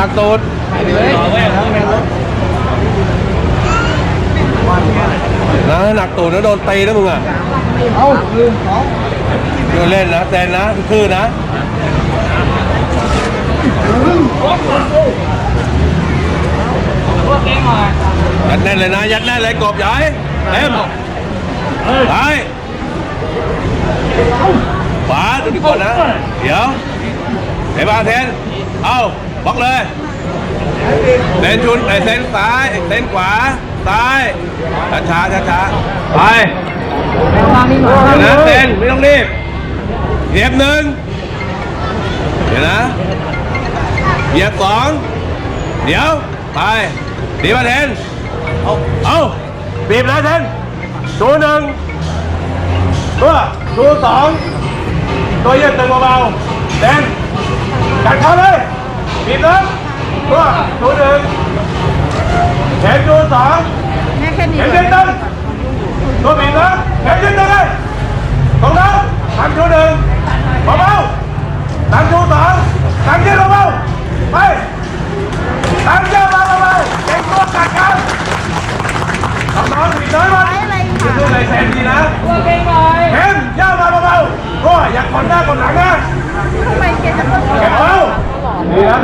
หนักตูดนะหนักตูดแล้วโดนตีนะมึงอะเอาหนึ่งสองเดี๋ยวเล่นนะแซนนะคือนะยัดแน่นเลยนะยัดแน่นเลยกบใหญ่เต็มไปขวาดูดีกว่านะ เดี๋ยวไอ้บาเทน เอา บล็อกเลยเซนชุนไอ้เซนซ้ายเซนขวา ซ้ายช้าช้าช้าช้าๆไปเดี๋ยวนะเซนไม่ต้องรีบเหยียบหนึ่งเดี๋ยวนะเหยียบสองเดี๋ยวไปดีมาเทนเอาเอาบีบเลยเทนชูหนึ่งตัวชูสองตัวเหยียบตึงเบาๆเทนกัดเข้าเลย บีบเลยตัวชูหนึ่งเทนชูสองแม่แค่นี้เข็มเลยืยนตึงตัวบีบนะเข็มยืนตึงเลยตรงนั้นตั้งชูหนึ่งเบาๆตั้งชูสองตั้งยืนเบาๆไปตั้งเยอะมาเบาๆเก่งตัวกัดกันทำน้องบีบน้อยมาอะไรยืนค่ะตัวไหนแสนดีนะตัวเก่งหน่อยเข็ม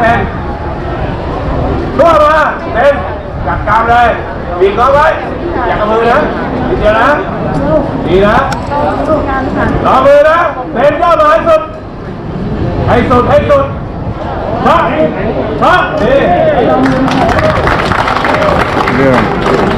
แทนตัวมาเต็มจัดกามเลยบีบน้องไว้ อย่ากระมือนะดีเดียวนะ ดีนะรอมือนะเต็มย่อมาให้สุด ให้สุด ให้สุดพักพักดีเรื่อง